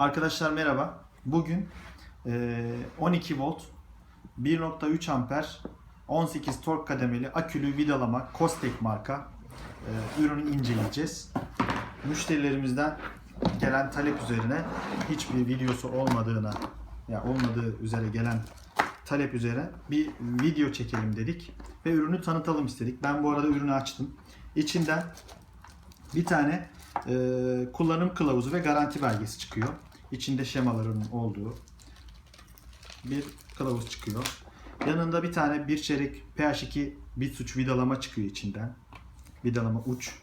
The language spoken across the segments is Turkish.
Arkadaşlar merhaba. Bugün eee, 12 volt 1.3 amper 18 tork kademeli akülü vidalama Kostek marka eee, ürünü inceleyeceğiz. Müşterilerimizden gelen talep üzerine hiçbir videosu olmadığına ya olmadığı üzere gelen talep üzere bir video çekelim dedik ve ürünü tanıtalım istedik. Ben bu arada ürünü açtım. İçinden bir tane e, kullanım kılavuzu ve garanti belgesi çıkıyor. İçinde şemaların olduğu bir kılavuz çıkıyor. Yanında bir tane bir çeyrek pH2 bit uç vidalama çıkıyor içinden. Vidalama uç.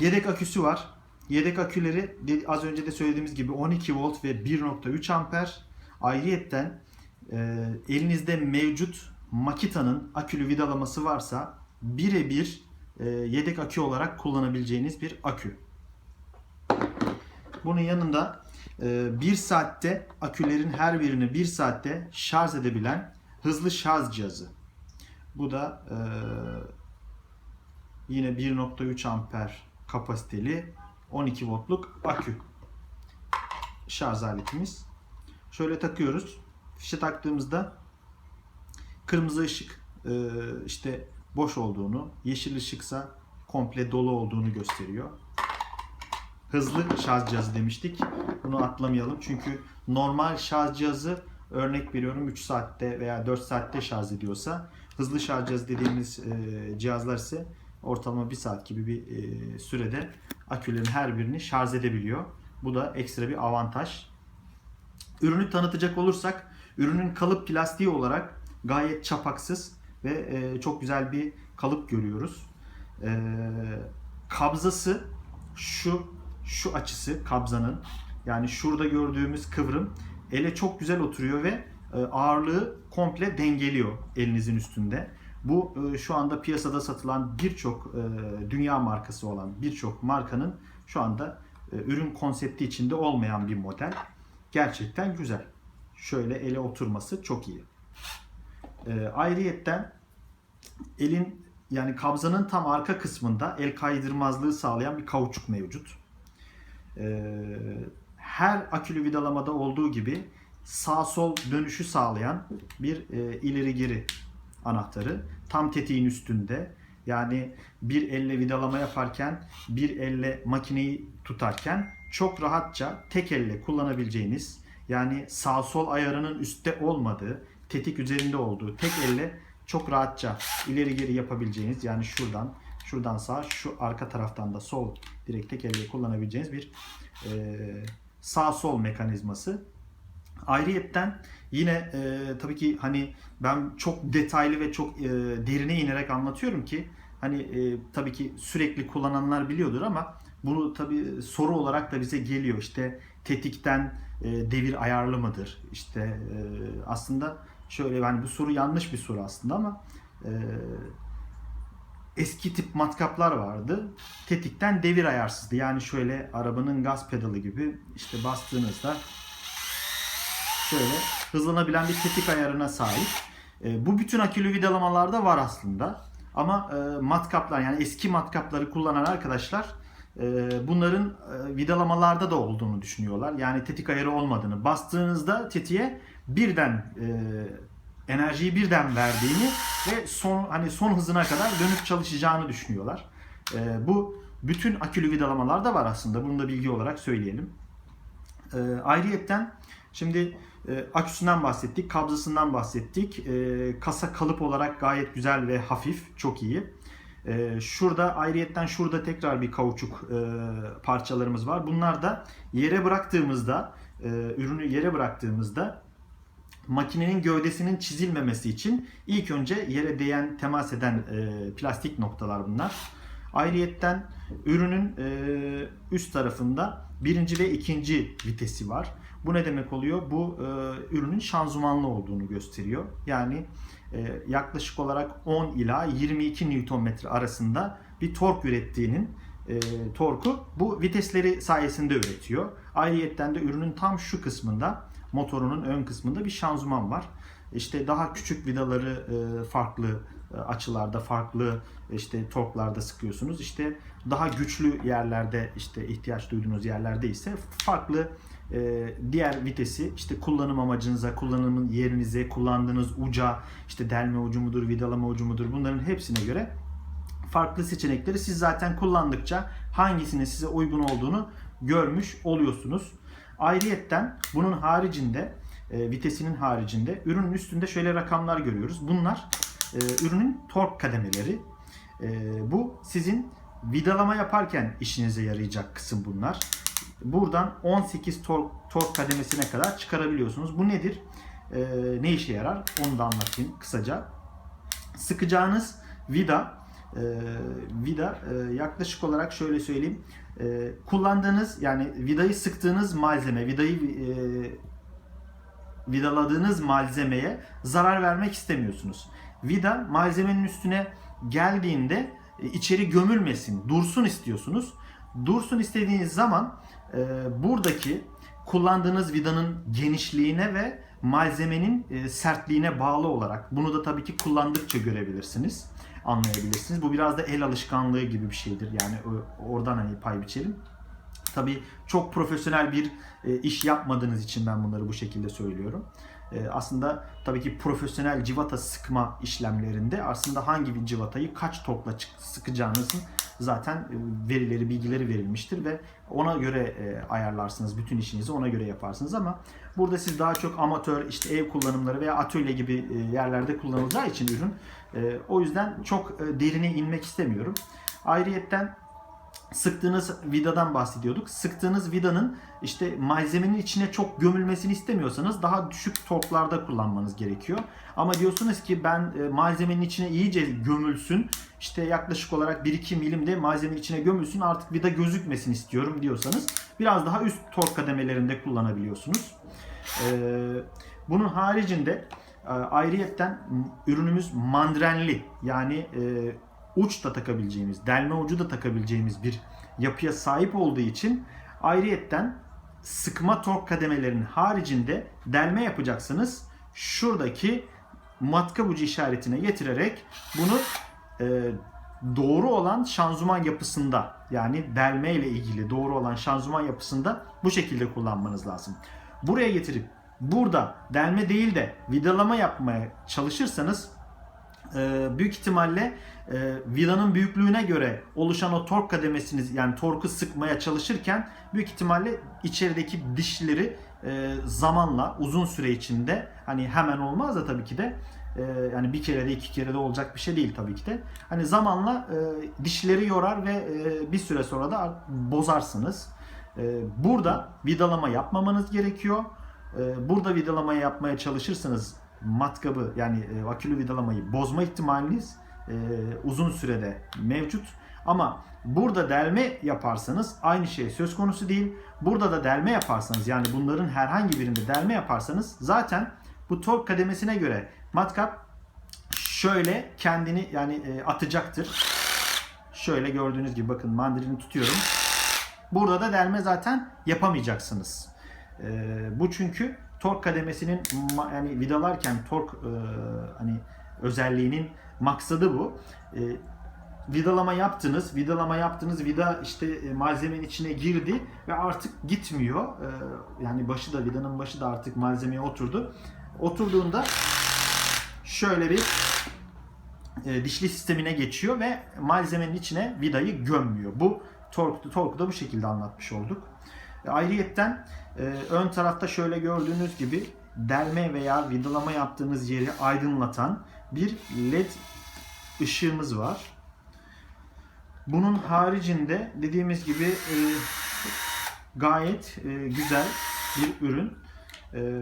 Yedek aküsü var. Yedek aküleri az önce de söylediğimiz gibi 12 volt ve 1.3 amper. Ayrıyetten e, elinizde mevcut Makita'nın akülü vidalaması varsa birebir e, yedek akü olarak kullanabileceğiniz bir akü. Bunun yanında e, 1 saatte akülerin her birini 1 saatte şarj edebilen hızlı şarj cihazı. Bu da e, yine 1.3 amper kapasiteli 12 voltluk akü şarj aletimiz. Şöyle takıyoruz. Fişe taktığımızda kırmızı ışık e, işte boş olduğunu, yeşil ışıksa komple dolu olduğunu gösteriyor. Hızlı şarj cihazı demiştik. Bunu atlamayalım çünkü normal şarj cihazı örnek veriyorum 3 saatte veya 4 saatte şarj ediyorsa hızlı şarj cihazı dediğimiz e, cihazlar ise ortalama 1 saat gibi bir e, sürede akülerin her birini şarj edebiliyor. Bu da ekstra bir avantaj. Ürünü tanıtacak olursak ürünün kalıp plastiği olarak gayet çapaksız ve e, çok güzel bir kalıp görüyoruz. E, kabzası şu şu açısı kabzanın yani şurada gördüğümüz kıvrım ele çok güzel oturuyor ve e, ağırlığı komple dengeliyor elinizin üstünde. Bu e, şu anda piyasada satılan birçok e, dünya markası olan birçok markanın şu anda ürün konsepti içinde olmayan bir model. Gerçekten güzel. Şöyle ele oturması çok iyi. Ayrıyetten elin yani kabzanın tam arka kısmında el kaydırmazlığı sağlayan bir kauçuk mevcut. E, her akülü vidalamada olduğu gibi sağ sol dönüşü sağlayan bir e, ileri geri anahtarı. Tam tetiğin üstünde. Yani bir elle vidalama yaparken, bir elle makineyi tutarken çok rahatça tek elle kullanabileceğiniz yani sağ sol ayarının üstte olmadığı, tetik üzerinde olduğu tek elle çok rahatça ileri geri yapabileceğiniz yani şuradan şuradan sağ şu arka taraftan da sol direkt tek elle kullanabileceğiniz bir e, sağ sol mekanizması. Ayrıyetten yine e, tabii ki hani ben çok detaylı ve çok e, derine inerek anlatıyorum ki hani e, tabii ki sürekli kullananlar biliyordur ama bunu tabii soru olarak da bize geliyor. İşte tetikten e, devir ayarlı mıdır? İşte e, aslında şöyle yani bu soru yanlış bir soru aslında ama e, eski tip matkaplar vardı. Tetikten devir ayarsızdı. Yani şöyle arabanın gaz pedalı gibi işte bastığınızda şöyle hızlanabilen bir tetik ayarına sahip. E, bu bütün akülü vidalamalarda var aslında. Ama e, matkaplar yani eski matkapları kullanan arkadaşlar e, bunların e, vidalamalarda da olduğunu düşünüyorlar. Yani tetik ayarı olmadığını. Bastığınızda tetiğe birden e, enerjiyi birden verdiğini ve son hani son hızına kadar dönüp çalışacağını düşünüyorlar. E, bu bütün akülü vidalamalarda var aslında. Bunu da bilgi olarak söyleyelim. E, ayrıyetten şimdi e, aküsünden bahsettik, kabzasından bahsettik. E, kasa kalıp olarak gayet güzel ve hafif, çok iyi. E, şurada ayrıyetten şurada tekrar bir kauçuk e, parçalarımız var. Bunlar da yere bıraktığımızda, e, ürünü yere bıraktığımızda makinenin gövdesinin çizilmemesi için ilk önce yere değen, temas eden e, plastik noktalar bunlar. Ayrıyetten ürünün e, üst tarafında birinci ve ikinci vitesi var. Bu ne demek oluyor? Bu e, ürünün şanzımanlı olduğunu gösteriyor. Yani e, yaklaşık olarak 10 ila 22 Nm arasında bir tork ürettiğinin e, torku bu vitesleri sayesinde üretiyor. Ayrıyetten de ürünün tam şu kısmında motorunun ön kısmında bir şanzıman var. İşte daha küçük vidaları e, farklı e, açılarda, farklı işte torklarda sıkıyorsunuz. İşte daha güçlü yerlerde işte ihtiyaç duyduğunuz yerlerde ise farklı e, diğer vitesi işte kullanım amacınıza, kullanımın yerinize, kullandığınız uca, işte delme ucu mudur, vidalama ucu mudur bunların hepsine göre farklı seçenekleri siz zaten kullandıkça hangisinin size uygun olduğunu görmüş oluyorsunuz. Ayrıyetten bunun haricinde e, vitesinin haricinde ürünün üstünde şöyle rakamlar görüyoruz. Bunlar e, ürünün tork kademeleri. E, bu sizin vidalama yaparken işinize yarayacak kısım bunlar. Buradan 18 tork, tork kademesine kadar çıkarabiliyorsunuz. Bu nedir? E, ne işe yarar? Onu da anlatayım kısaca. Sıkacağınız vida e, vida e, yaklaşık olarak şöyle söyleyeyim. E, kullandığınız yani vidayı sıktığınız malzeme, vidayı e, vidaladığınız malzemeye zarar vermek istemiyorsunuz. Vida malzemenin üstüne geldiğinde e, içeri gömülmesin, dursun istiyorsunuz. Dursun istediğiniz zaman e, buradaki kullandığınız vidanın genişliğine ve malzemenin e, sertliğine bağlı olarak bunu da tabii ki kullandıkça görebilirsiniz, anlayabilirsiniz. Bu biraz da el alışkanlığı gibi bir şeydir. Yani oradan hani pay biçelim. Tabii çok profesyonel bir e, iş yapmadığınız için ben bunları bu şekilde söylüyorum. E, aslında tabii ki profesyonel civata sıkma işlemlerinde aslında hangi bir civatayı kaç tokla sıkacağınızın zaten e, verileri, bilgileri verilmiştir ve ona göre e, ayarlarsınız. Bütün işinizi ona göre yaparsınız ama burada siz daha çok amatör, işte ev kullanımları veya atölye gibi e, yerlerde kullanılacağı için ürün o yüzden çok derine inmek istemiyorum. Ayrıyetten sıktığınız vidadan bahsediyorduk. Sıktığınız vidanın işte malzemenin içine çok gömülmesini istemiyorsanız daha düşük torklarda kullanmanız gerekiyor. Ama diyorsunuz ki ben e, malzemenin içine iyice gömülsün. işte yaklaşık olarak 1-2 milim de malzemenin içine gömülsün artık vida gözükmesin istiyorum diyorsanız biraz daha üst tork kademelerinde kullanabiliyorsunuz. Ee, bunun haricinde e, ayrıyetten ürünümüz mandrenli yani e, uç da takabileceğimiz, delme ucu da takabileceğimiz bir yapıya sahip olduğu için ayrıyetten sıkma tork kademelerinin haricinde delme yapacaksınız. Şuradaki matkap ucu işaretine getirerek bunu e, doğru olan şanzıman yapısında yani delme ile ilgili doğru olan şanzıman yapısında bu şekilde kullanmanız lazım. Buraya getirip burada delme değil de vidalama yapmaya çalışırsanız e, büyük ihtimalle e, vidanın büyüklüğüne göre oluşan o tork kademesiniz yani torku sıkmaya çalışırken büyük ihtimalle içerideki dişleri e, zamanla uzun süre içinde hani hemen olmaz da tabii ki de e, yani bir kere de iki kere de olacak bir şey değil tabii ki de. Hani zamanla e, dişleri yorar ve e, bir süre sonra da bozarsınız. E, burada vidalama yapmamanız gerekiyor. E, burada vidalama yapmaya çalışırsanız matkabı yani e, akülü vidalamayı bozma ihtimaliniz e, uzun sürede mevcut. Ama burada delme yaparsanız aynı şey söz konusu değil. Burada da delme yaparsanız yani bunların herhangi birinde delme yaparsanız zaten bu tork kademesine göre matkap şöyle kendini yani e, atacaktır. Şöyle gördüğünüz gibi bakın mandalini tutuyorum. Burada da delme zaten yapamayacaksınız. E, bu çünkü tork kademesinin yani vidalarken tork e, hani özelliğinin maksadı bu. E, vidalama yaptınız, vidalama yaptınız, vida işte e, malzemenin içine girdi ve artık gitmiyor. E, yani başı da vidanın başı da artık malzemeye oturdu. Oturduğunda şöyle bir e, dişli sistemine geçiyor ve malzemenin içine vidayı gömmüyor. Bu tork, torku da bu şekilde anlatmış olduk. E, Ayrıyetten e, ön tarafta şöyle gördüğünüz gibi delme veya vidalama yaptığınız yeri aydınlatan bir led ışığımız var. Bunun haricinde dediğimiz gibi e, gayet e, güzel bir ürün. E,